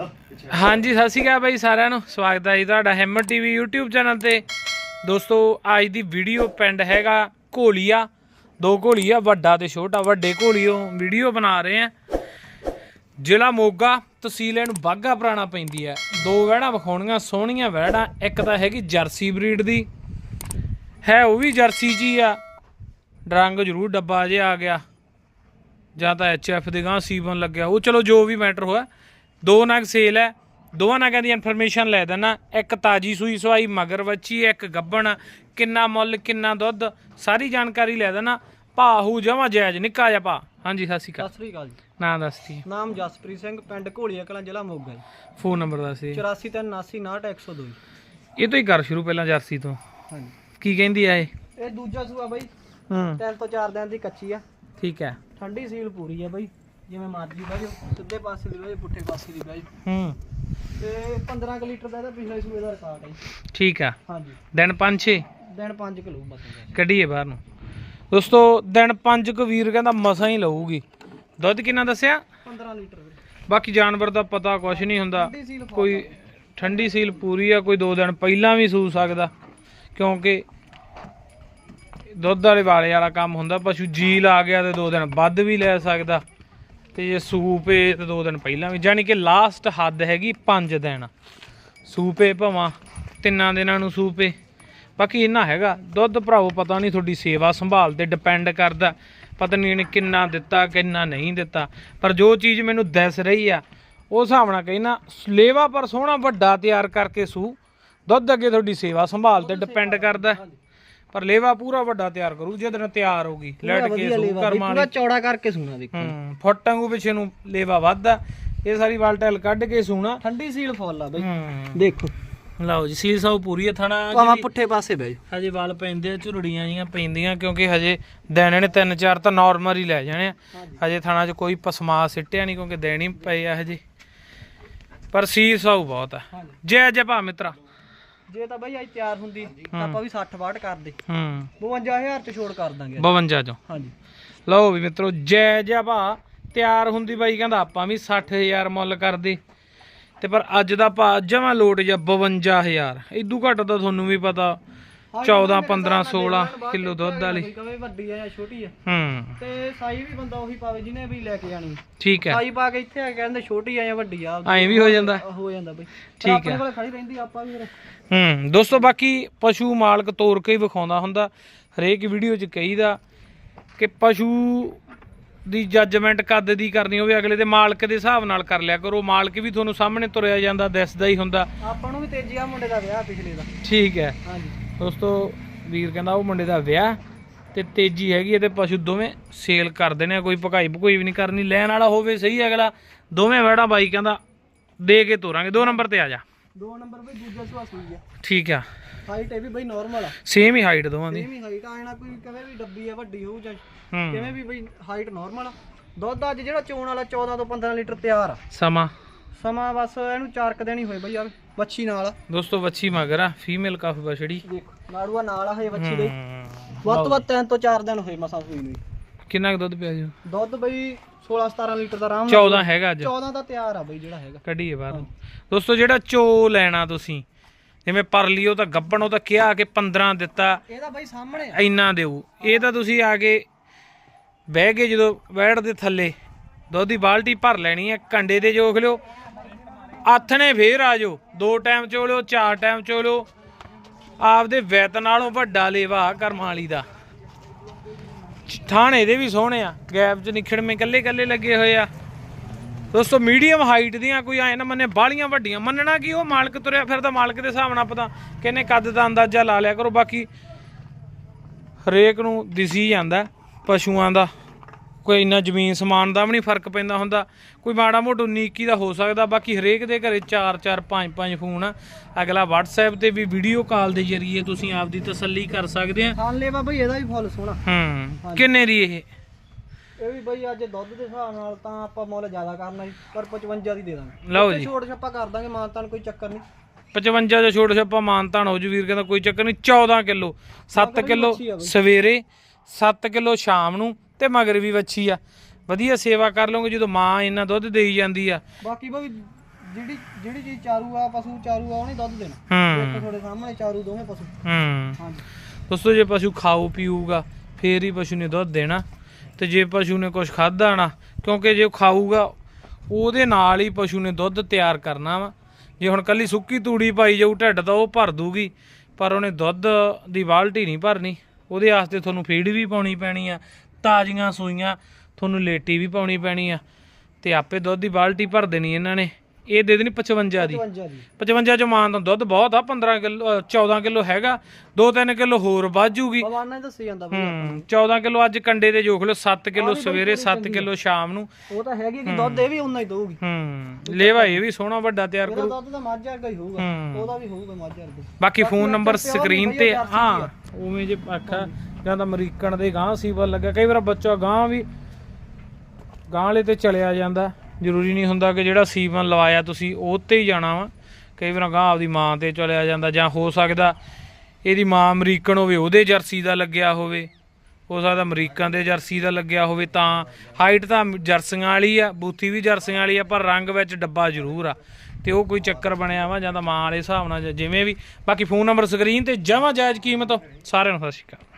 ਹਾਂਜੀ, ਸਤਿ ਸ਼੍ਰੀ ਅਕਾਲ ਬਾਈ ਸਾਰਿਆਂ ਨੂੰ। ਸਵਾਗਤ ਹੈ ਜੀ ਤੁਹਾਡਾ ਹਿੰਮਤ ਟੀਵੀ YouTube ਚੈਨਲ ਤੇ। ਦੋਸਤੋ, ਅੱਜ ਦੀ ਵੀਡੀਓ ਪਿੰਡ ਹੈਗਾ ਘੋਲੀਆ। ਦੋ ਘੋਲੀਆ, ਵੱਡਾ ਤੇ ਛੋਟਾ, ਵੱਡੇ ਘੋਲੀਓ ਵੀਡੀਓ ਬਣਾ ਰਹੇ ਆ। ਜ਼ਿਲ੍ਹਾ ਮੋਗਾ, ਤਹਿਸੀਲ ਇਹਨੂੰ ਬਾਗਾ ਪੁਰਾਣਾ ਪੈਂਦੀ ਹੈ। ਦੋ ਵਹਿੜਾਂ ਵਿਖਾਉਣੀਆਂ, ਸੋਹਣੀਆਂ ਵਹਿੜਾਂ। ਇੱਕ ਤਾਂ ਹੈਗੀ ਜਰਸੀ ਬਰੀਡ ਦੀ। ਹੈ ਉਹ ਵੀ ਜਰਸੀ ਜੀ ਆ। ਰੰਗ ਜ਼ਰੂਰ ਡੱਬਾ ਜਿਹਾ ਆ ਗਿਆ। ਜਾਂ ਤਾਂ ਐਫ ਦੇ ਗਾਂ ਸੀਵਨ ਲੱਗਿਆ। ਉਹ ਚਲੋ ਜੋ ਵੀ ਮੈਟਰ ਹੋਇਆ ਦੋ ਨਗ ਸੇਲ ਹੈ। ਦੋਵਾਂ ਨਗਾਂ ਦੀ ਇਨਫੋਰਮੇਸ਼ਨ ਲੈ ਦੇਣਾ ਇੱਕ ਤਾਜੀ ਸੂਈ ਸਵਾਈ ਮਗਰ ਵੱਛੀ ਇੱਕ ਗੱਬਣ ਕਿੰਨਾ ਮੁੱਲ ਕਿੰਨਾ ਦੁੱਧ ਸਾਰੀ ਜਾਣਕਾਰੀ ਲੈ ਦੇਣਾ ਭਾਹੂ ਜਮਾ ਜਾਇਜ਼ ਨਿੱਕਾ ਜਿਹਾ ਭਾ ਹਾਂਜੀ ਸਤਿ ਸ਼੍ਰੀ ਅਕਾਲ। ਸਤਿ ਸ੍ਰੀ ਅਕਾਲ ਜੀ। ਨਾਂ ਦੱਸਦੀ ਨਾਮ ਜਸਪ੍ਰੀਤ ਸਿੰਘ ਪਿੰਡ ਘੋਲੀਆ ਕਲਾਂ ਜ਼ਿਲ੍ਹਾ ਮੋਗਾ ਜੀ। ਫੋਨ ਨੰਬਰ ਦੱਸੀ 8439890102 ਇਹ ਤੋਂ ਹੀ ਕਰ ਸ਼ੁਰੂ ਪਹਿਲਾਂ ਜਰਸੀ ਤੋਂ। ਹਾਂਜੀ। ਕੀ ਕਹਿੰਦੀ ਆ ਇਹ? ਇਹ ਦੂਜਾ ਸੂਆ ਬਾਈ। ਹੂੰ। ਤਿੰਨ ਤੋਂ ਚਾਰ ਦਿਨ ਦੀ ਕੱਚੀ ਆ। ਠੀਕ ਹੈ। ਠੰਡੀ ਸੀਲ ਪੂਰੀ ਆ ਬਾਈ। ਜਿਵੇਂ ਮਰਜ਼ੀ ਬਹਿ ਜਾਓ ਸਿੱਧੇ ਪਾਸੇ ਦੀ ਬਹਿ ਜਾਓ ਪੁੱਠੇ ਪਾਸੇ ਦੀ ਬਹਿ ਜਾਓ। ਹੂੰ। ਤੇ 15 ਕੁ ਲੀਟਰ ਦਾ ਇਹਦਾ ਪਿਛਲੇ ਸੂਏ ਦਾ ਰਿਕਾਰਡ ਹੈ ਜੀ। ਠੀਕ ਆ। ਹਾਂਜੀ। ਦਿਨ 5-6 ਦਿਨ 5 ਕਿਲੋ ਬਸ। ਕੱਢੀਏ ਬਾਹਰ ਨੂੰ। ਦੋਸਤੋ ਦਿਨ 5 ਕੁ ਵੀਰ ਕਹਿੰਦਾ ਮਸਾਂ ਹੀ ਲਊਗੀ। ਦੁੱਧ ਕਿੰਨਾ ਦੱਸਿਆ? 15 ਲੀਟਰ ਵੀਰੇ। ਬਾਕੀ ਜਾਨਵਰ ਦਾ ਪਤਾ ਕੁਛ ਨਹੀਂ ਹੁੰਦਾ। ਠੰਡੀ ਸੀਲ ਕੋਈ ਠੰਡੀ ਸੀਲ ਪੂਰੀ ਆ ਕੋਈ ਦੋ ਦਿਨ ਪਹਿਲਾਂ ਵੀ ਸੂ ਸਕਦਾ। ਕਿਉਂਕਿ ਦੁੱਧ ਵਾਲੇ ਵਾਲੇ ਵਾਲਾ ਕੰਮ ਹੁੰਦਾ ਪਸ਼ੂ ਜੀ ਲਾ ਗਿਆ ਤੇ ਦੋ ਦਿਨ ਵੱਧ ਵੀ ਲੈ ਸਕਦਾ। ਤੇ ਸੂਪੇ ਤੇ ਦੋ ਦਿਨ ਪਹਿਲਾਂ ਵੀ ਜਾਨੀ ਕਿ ਲਾਸਟ ਹੱਦ ਹੈਗੀ 5 ਦਿਨ। ਸੂਪੇ ਭਵਾਂ ਤਿੰਨਾਂ ਦਿਨਾਂ ਨੂੰ ਸੂਪੇ। ਬਾਕੀ ਇੰਨਾ ਹੈਗਾ ਦੁੱਧ ਭਰਾਵੋ ਪਤਾ ਨਹੀਂ ਤੁਹਾਡੀ ਸੇਵਾ ਸੰਭਾਲ ਤੇ ਡਿਪੈਂਡ ਕਰਦਾ। ਪਤਾ ਨਹੀਂ ਇਹਨੇ ਕਿੰਨਾ ਦਿੱਤਾ ਕਿੰਨਾ ਨਹੀਂ ਦਿੱਤਾ। ਪਰ ਜੋ ਚੀਜ਼ ਮੈਨੂੰ ਦਿਸ ਰਹੀ ਆ ਉਹ ਹਿਸਾਬ ਨਾਲ ਕਹਿਣਾ ਲੇਵਾ ਪਰ ਸੋਹਣਾ ਵੱਡਾ ਤਿਆਰ ਕਰਕੇ ਸੂ। ਦੁੱਧ ਅੱਗੇ ਤੁਹਾਡੀ ਸੇਵਾ ਸੰਭਾਲ ਤੇ ਡਿਪੈਂਡ ਕਰਦਾ। ਪਰ ਲੇਵਾ ਪੂਰਾ ਵੱਡਾ ਤਿਆਰ ਕਰੂ ਜੇ ਦਿਨ ਤਿਆਰ ਹੋਊਗੀ ਲੈਟ ਕੇ ਵਧੀਆ ਸੂ ਲੇਵਾ ਕਰਮਾਂ ਪੂਰਾ ਚੌੜਾ ਕਰਕੇ ਸੁਣਾ ਦੇਖੋ। ਹੂੰ ਫੁੱਟ ਵਾਂਗੂ ਪਿੱਛੇ ਨੂੰ ਲੇਵਾ ਵੱਧਦਾ। ਇਹ ਸਾਰੀ ਵਾਲਟੈਲ ਕੱਢ ਕੇ ਸੂਣਾ। ਠੰਡੀ ਸੀਲ ਫੁੱਲ ਆ ਬਾਈ। ਹੂੰ। ਦੇਖੋ। ਲਓ ਜੀ ਸੀਲ ਸਾਉ ਪੂਰੀ ਹੈ ਥਣਾ ਭਾਵੇਂ ਪੁੱਠੇ ਪਾਸੇ ਬਹਿ ਜਾਓ। ਹਜੇ ਵਾਲ ਪੈਂਦੇ ਆ ਝੁਰੜੀਆਂ ਜੀਆਂ ਪੈਂਦੀਆਂ ਕਿਉਂਕਿ ਹਜੇ ਦਿਨ ਨੇ ਤਿੰਨ ਚਾਰ ਤਾਂ ਨਾਰਮਲ ਹੀ ਲੈ ਜਾਣੇ ਆ। ਹਜੇ। ਥਾਣਾ 'ਚ ਕੋਈ ਪਸਮਾ ਸਿੱਟਿਆ ਨਹੀਂ ਕਿਉਂਕਿ ਦੇਣੀ ਪਏ ਆ ਹਜੇ। ਪਰ ਸੀਲ ਸਾਉ ਬਹੁਤ ਆ। ਹਾਂਜੀ। ਜੈ ਜੈ ਭਾ ਮਿੱਤਰਾ। ਜੇ ਤਾਂ ਬਾਈ ਅੱਜ ਤਿਆਰ ਹੁੰਦੀ ਤਾਂ ਆਪਾਂ ਵੀ 60 ਵਾਟ ਕਰਦੇ ਹੂੰ। 52000 ਚ ਛੋੜ ਕਰ ਦਾਂਗੇ। 52 ਚੋਂ। ਹਾਂਜੀ। ਲਓ ਵੀ ਮਿੱਤਰੋ ਜੈ ਜੈ ਭਾ ਤਿਆਰ ਹੁੰਦੀ ਬਾਈ ਕਹਿੰਦਾ ਆਪਾਂ ਵੀ 60000 ਮੁੱਲ ਕਰਦੇ ਤੇ ਪਰ ਅੱਜ ਦਾ ਭਾ ਜਮਾ ਲੋਟ ਜਾਂ 52000 ਇਦੋਂ ਘੱਟ ਤਾਂ ਤੁਹਾਨੂੰ ਵੀ ਪਤਾ 14 15 16 ਕਿਲੋ ਦੁੱਧ ਵਾਲੀ। ਕੋਈ ਕਵੇ ਵੱਡੀ ਆ ਜਾਂ ਛੋਟੀ ਆ। ਹੂੰ। ਤੇ ਸਾਈ ਵੀ ਬੰਦਾ ਉਹੀ ਪਾਵੇ ਜਿਹਨੇ ਵੀ ਲੈ ਕੇ ਜਾਣੀ। ਠੀਕ ਹੈ। ਸਾਈ ਪਾ ਕੇ ਇੱਥੇ ਆ ਕੇ ਕਹਿੰਦੇ ਛੋਟੀ ਆ ਜਾਂ ਵੱਡੀ ਆ ਐਂ ਵੀ ਹੋ ਜਾਂਦਾ। ਹੋ ਜਾਂਦਾ ਬਈ। ਠੀਕ ਆਪਣੇ ਹੈ। ਕੋਲੇ ਖੜੀ ਰਹਿੰਦੀ ਆਪਾਂ ਵੀ ਫਿਰ। ਹੂੰ ਦੋਸਤੋ ਬਾਕੀ ਪਸ਼ੂ ਮਾਲਕ ਤੋਰ ਕੇ ਹੀ ਵਿਖਾਉਂਦਾ ਹੁੰਦਾ ਹਰੇਕ ਵੀਡੀਓ 'ਚ ਕਹੀਦਾ ਕਿ ਪਸ਼ੂ ਦੀ ਜੱਜਮੈਂਟ ਕਦ ਦੀ ਕਰਨੀ ਹੋਵੇ ਅਗਲੇ ਦੇ ਮਾਲਕ ਦੇ ਹਿਸਾਬ ਨਾਲ ਕਰ ਲਿਆ ਕਰੋ। ਮਾਲਕ ਵੀ ਤੁਹਾਨੂੰ ਸਾਹਮਣੇ ਤੁਰਿਆ ਜਾਂਦਾ ਦਿਸਦਾ ਹੀ ਹੁੰਦਾ। ਆਪਾਂ ਨੂੰ ਵੀ ਤੇਜੀ ਆ ਮੁੰਡੇ ਦਾ ਵਿਆਹ ਪਿਛਲੇ ਦਾ। ਠੀਕ ਹੈ। ਹਾਂਜੀ। ਦੋਸਤੋ ਵੀਰ ਕਹਿੰਦਾ ਉਹ ਮੁੰਡੇ ਦਾ ਵਿਆਹ ਤੇ ਤੇਜੀ ਹੈਗੀ ਹੈ ਤੇ ਪਸ਼ੂ ਦੋਵੇਂ ਸੇਲ ਕਰ ਦੇਣੇ ਆ ਕੋਈ ਭਕਾਈ ਭਕੋਈ ਵੀ ਨਹੀਂ ਕਰਨੀ ਲੈਣ ਵਾਲਾ ਹੋਵੇ ਸਹੀ ਅਗਲਾ ਦੋਵੇਂ ਵੜਾ ਬਾਈ ਕਹਿੰਦਾ ਦੇ ਕੇ ਤੋਰਾਂਗੇ ਦੋ ਨੰਬਰ ਤੇ ਆ ਜਾ। ਦੋ ਨੰਬਰ ਬਈ ਦੂਜਾ ਸੁਆ ਸੂਈ ਆ। ਠੀਕ ਆ। ਹਾਈਟ ਇਹ ਵੀ ਬਈ ਨਾਰਮਲ ਆ। ਸੇਮ ਹੀ ਹਾਈਟ ਦੋਵਾਂ ਦੀ। ਇਹ ਵੀ ਹਾਈਟ ਆਣਾ ਕੋਈ ਕਵੇ ਵੀ ਡੱਬੀ ਆ ਵੱਡੀ ਹੋਊ ਜਾਂ ਹੂੰ। ਕਿਵੇਂ ਵੀ ਬਈ ਹਾਈਟ ਨਾਰਮਲ ਆ। ਦੁੱਧ ਅੱਜ ਜਿਹੜਾ ਚੋਣ ਵਾਲਾ 14 ਤੋਂ 15 ਲੀਟਰ ਤਿਆਰ ਆ। ਸਮਾਂ। ਸਮਾਂ ਬਸ ਇਹਨੂੰ ਚਾਰ ਕੁ ਦਿਨ ਹੀ ਹੋਏ ਬਈ ਯਾਰ ਵੱਛੀ ਨਾਲ। ਦੋਸਤੋ ਵੱਛੀ ਮਗਰ ਆ ਫੀਮੇਲ ਕਾਫ ਬਛੜੀ ਦੇਖੋ ਨਾੜੂਆ ਨਾਲ ਆ ਹਜੇ ਵੱਛੀ ਦੇ। ਵੱਧ ਤੋਂ ਵੱਧ ਤਿੰਨ ਤੋਂ ਚਾਰ ਦਿਨ ਹੋਏ ਮਸਾਂ ਸੂਈ ਨੂੰ। ਜੀ। ਕਿੰਨਾ ਕੁ ਦੁੱਧ ਪਿਆ ਜੀ? ਦੁੱਧ ਬਈ 16 17 ਲੀਟਰ ਦਾ ਆਰਾਮ ਨਾਲ 14 ਹੈਗਾ ਅੱਜ। 14 ਦਾ ਤਿਆਰ ਆ ਬਈ ਜਿਹੜਾ ਹੈਗਾ। ਕੱਢੀਏ ਬਾਹਰ ਨੂੰ। ਦੋਸਤੋ ਜਿਹੜਾ ਚੋ ਲੈਣਾ ਤੁਸੀਂ ਜਿਵੇਂ ਪਰ ਲਿਓ ਤਾਂ ਗੱਬਣ ਉਹ ਤਾਂ ਕਿਹਾ ਕਿ 15 ਦਿੱਤਾ। ਇਹਦਾ ਬਈ ਸਾਹਮਣੇ ਇੰਨਾ ਦਿਓ। ਇਹ ਤਾਂ ਤੁਸੀਂ ਆ ਕੇ ਬਹਿ ਕੇ ਜਦੋਂ ਬੈੜ ਦੇ ਥੱਲੇ। ਦੁੱਧ ਦੀ ਬਾਲਟੀ ਭਰ ਲੈਣੀ ਹੈ ਕੰਡੇ ਦੇ ਜੋਖ ਲਿਓ। ਆਥਣੇ ਫੇਰ ਆ ਜਾਓ। ਦੋ ਟਾਈਮ ਚੋ ਚਾਰ ਟਾਈਮ ਚੋ ਆਪਦੇ ਵੈਤ ਨਾਲੋਂ ਵੱਡਾ ਲੇਵਾ ਕਰਮਾਂ ਦਾ। ਥਾਣੇ ਦੇ ਵੀ ਸੋਹਣੇ ਆ। ਗੈਪ 'ਚ ਨਿਖੜਵੇਂ ਕੱਲੇ ਕੱਲੇ ਲੱਗੇ ਹੋਏ ਆ। ਦੋਸਤੋ ਮੀਡੀਅਮ ਹਾਈਟ ਦੀਆਂ ਕੋਈ ਐ ਨਾ ਮੰਨੇ ਬਾਲੀਆਂ ਵੱਡੀਆਂ। ਮੰਨਣਾ ਕਿ ਉਹ ਮਾਲਕ ਤੁਰਿਆ ਫਿਰਦਾ, ਮਾਲਕ ਦੇ ਹਿਸਾਬ ਨਾਲ ਪਤਾ। ਕਿੰਨੇ ਕੱਦ ਦਾ ਅੰਦਾਜ਼ਾ ਲਾ ਲਿਆ ਕਰੋ, ਬਾਕੀ ਹਰੇਕ ਨੂੰ ਦਿਸੀ ਜਾਂਦਾ ਪਸ਼ੂਆਂ ਦਾ। ਕੋਈ ਇੰਨਾ ਜ਼ਮੀਨ ਸਮਾਨ ਦਾ ਵੀ ਨਹੀਂ ਫ਼ਰਕ ਪੈਂਦਾ ਹੁੰਦਾ। ਕੋਈ ਮਾੜਾ ਮੋਟਾ ਨੀਕੀ ਦਾ ਹੋ ਸਕਦਾ ਬਾਕੀ ਹਰੇਕ ਦੇ ਘਰੇ 4 4 5 5 ਫੋਨ ਆ। ਅਗਲਾ WhatsApp ਤੇ ਵੀ ਵੀਡੀਓ ਕਾਲ ਦੇ ਜ਼ਰੀਏ ਤੁਸੀਂ ਆਪਦੀ ਤਸੱਲੀ ਕਰ ਸਕਦੇ ਆ। ਲੈਵਾ ਬਈ ਇਹਦਾ ਵੀ ਫੁੱਲ ਸੋਹਣਾ। ਹੂੰ ਕਿੰਨੇ ਦੀ ਇਹ? ਇਹ ਵੀ ਬਈ ਅੱਜ ਦੁੱਧ ਦੇ ਹਿਸਾਬ ਨਾਲ ਤਾਂ ਆਪਾਂ ਮੁੱਲ ਜ਼ਿਆਦਾ ਕਰਨਾ ਜੀ ਪਰ 55 ਦੀ ਦੇ ਦਾਂਗੇ। ਲਓ ਜੀ। ਛੋਟ ਛੱਪਾ ਕਰ ਦਾਂਗੇ ਮਾਨਤਾਨ ਕੋਈ ਚੱਕਰ ਨਹੀਂ। 55 ਜੋ ਛੋਟ ਛੱਪਾ ਮਾਨਤਾਨ ਹੋ ਜੂ ਵੀਰ ਕਹਿੰਦਾ ਕੋਈ ਚੱਕਰ ਨਹੀਂ 14 ਕਿਲੋ 7 ਕਿਲੋ। ਸਵੇਰੇ 7 ਕਿਲੋ ਸ਼ਾਮ ਨੂੰ ਤੇ ਮਗਰ ਵੀ ਵੱਛੀ ਆ। ਵਧੀਆ ਸੇਵਾ ਕਰ ਲਓਗੇ ਜਦੋਂ ਮਾਂ ਇੰਨਾ ਦੁੱਧ ਦੇਈ ਜਾਂਦੀ ਆ। ਬਾਕੀ ਬਈ ਜਿਹੜੀ ਜਿਹੜੀ ਚੀਜ਼ ਚਾਰੂ ਆ ਪਸ਼ੂ ਚਾਰੂ ਆ ਉਹਨੇ ਦੁੱਧ ਦੇਣਾ। ਹੂੰ। ਦੇਖੋ ਤੁਹਾਡੇ ਸਾਹਮਣੇ ਚਾਰੂ ਦੋਵੇਂ ਪਸ਼ੂ। ਹੂੰ। ਹਾਂਜੀ। ਦੋਸਤੋ ਜੇ ਪਸ਼ੂ ਖਾਊ ਪੀਊਗਾ ਫੇਰ ਹੀ ਪਸ਼ੂ ਨੇ ਦੁੱਧ ਦੇਣਾ। ਤੇ ਜੇ ਪਸ਼ੂ ਨੇ ਕੁਝ ਖਾਦਾ ਨਾ ਕਿਉਂਕਿ ਜੇ ਉਹ ਖਾਊਗਾ ਉਹਦੇ ਨਾਲ ਹੀ ਪਸ਼ੂ ਨੇ ਦੁੱਧ ਤਿਆਰ ਕਰਨਾ ਵਾ। ਜੇ ਹੁਣ ਕੱਲੀ ਸੁੱਕੀ ਤੂੜੀ ਪਾਈ ਜਾਊ ਢਿੱਡ ਤਾਂ ਉਹ ਭਰ ਦੂਗੀ ਪਰ ਉਹਨੇ ਦੁੱਧ ਦੀ ਬਾਲਟੀ ਨਹੀਂ ਭਰਨੀ। ਉਹਦੇ ਵਾਸਤੇ ਤੁਹਾਨੂੰ ਫੀਡ ਵੀ ਪਾਉਣੀ ਪੈਣੀ ਆ ਤਾਜ਼ੀਆਂ ਸੂਈਆਂ, ਤੁਹਾਨੂੰ ਲੇਟੀ ਵੀ ਪਾਉਣੀ ਪੈਣੀ ਆ। ਤੇ ਆਪੇ ਦੁੱਧ ਦੀ ਬਾਲਟੀ ਭਰ ਦੇਣੀ ਇਹਨਾਂ ਨੇ। ਇਹ ਦੇ ਦੇਣੀ 55 ਦੀ। 55 ਦੀ। 55 ਚ ਮਾਨ ਦਾ ਦੁੱਧ ਬਹੁਤ ਆ 15 ਕਿਲੋ 14 ਕਿਲੋ ਹੈਗਾ। 2-3 ਕਿਲੋ ਹੋਰ ਵਾਜੂਗੀ ਬਵਾਨਾ ਹੀ ਦੱਸੀ ਜਾਂਦਾ ਬਈ ਹੂੰ 14 ਕਿਲੋ ਅੱਜ ਕੰਡੇ ਤੇ ਜੋਖ ਲਓ 7 ਕਿਲੋ ਸਵੇਰੇ 7 ਕਿਲੋ ਸ਼ਾਮ ਨੂੰ। ਉਹ ਤਾਂ ਹੈਗੀ ਕਿ ਦੁੱਧ ਇਹ ਵੀ ਉਨਾ ਹੀ ਦਊਗੀ। ਹੂੰ ਲੇਵਾ ਇਹ ਵੀ ਸੋਹਣਾ ਵੱਡਾ ਤਿਆਰ ਕਰੂ। ਦੁੱਧ ਤਾਂ ਮੱਝ ਵਰਗਾ ਹੀ ਹੋਊਗਾ। ਉਹਦਾ ਵੀ ਹੋਊਗਾ ਮੱਝ ਵਰਗਾ। ਬਾਕੀ ਫੋਨ ਨੰਬਰ ਸਕਰੀਨ ਤੇ ਹਾਂ ਉਵੇਂ ਜੇ ਆਖਾ ਜਾਂ ਤਾਂ ਅਮਰੀਕਨ ਦੇ ਗਾਂ ਸੀਵਲ ਲੱਗਾ ਕਈ ਵਾਰ ਬੱਚਾ ਗਾਂ ਵੀ ਗਾਂ ਵਾਲੇ ਤੇ ਚਲਿਆ ਜਾਂਦਾ। ਜ਼ਰੂਰੀ ਨਹੀਂ ਹੁੰਦਾ ਕਿ ਜਿਹੜਾ ਸੀਵਨ ਲਵਾਇਆ ਤੁਸੀਂ, ਉਹ ਤੇ ਹੀ ਜਾਣਾ ਵਾ। ਕਈ ਵਾਰ ਗਾਂ ਆਪਦੀ ਮਾਂ ਤੇ ਚਲਿਆ ਜਾਂਦਾ ਜਾਂ ਹੋ ਸਕਦਾ ਇਹਦੀ ਮਾਂ ਅਮਰੀਕਨ ਹੋਵੇ, ਉਹਦੇ ਜਰਸੀ ਦਾ ਲੱਗਿਆ ਹੋਵੇ। ਹੋ ਸਕਦਾ ਅਮਰੀਕਨ ਦੇ ਜਰਸੀ ਦਾ ਲੱਗਿਆ ਹੋਵੇ, ਤਾਂ ਹਾਈਟ ਤਾਂ ਜਰਸੀਆਂ ਵਾਲੀ ਆ, ਬੂਥੀ ਵੀ ਜਰਸੀਆਂ ਵਾਲੀ ਆ, ਪਰ ਰੰਗ ਵਿੱਚ ਡੱਬਾ ਜ਼ਰੂਰ ਆ। ਤੇ ਉਹ ਕੋਈ ਚੱਕਰ ਬਣਿਆ ਵਾ ਜਾਂ ਤਾਂ ਮਾਂ ਵਾਲੇ ਹਿਸਾਬ ਨਾਲ ਜਾਂ ਜਿਵੇਂ ਵੀ। ਬਾਕੀ ਫੋਨ ਨੰਬਰ ਸਕਰੀਨ ਤੇ ਜਮਾਂ ਜਾਇਜ਼ ਕੀਮਤ ਸਾਰਿਆਂ ਨੂੰ ਸਤਿ ਸ਼੍ਰੀ ਅਕਾਲ।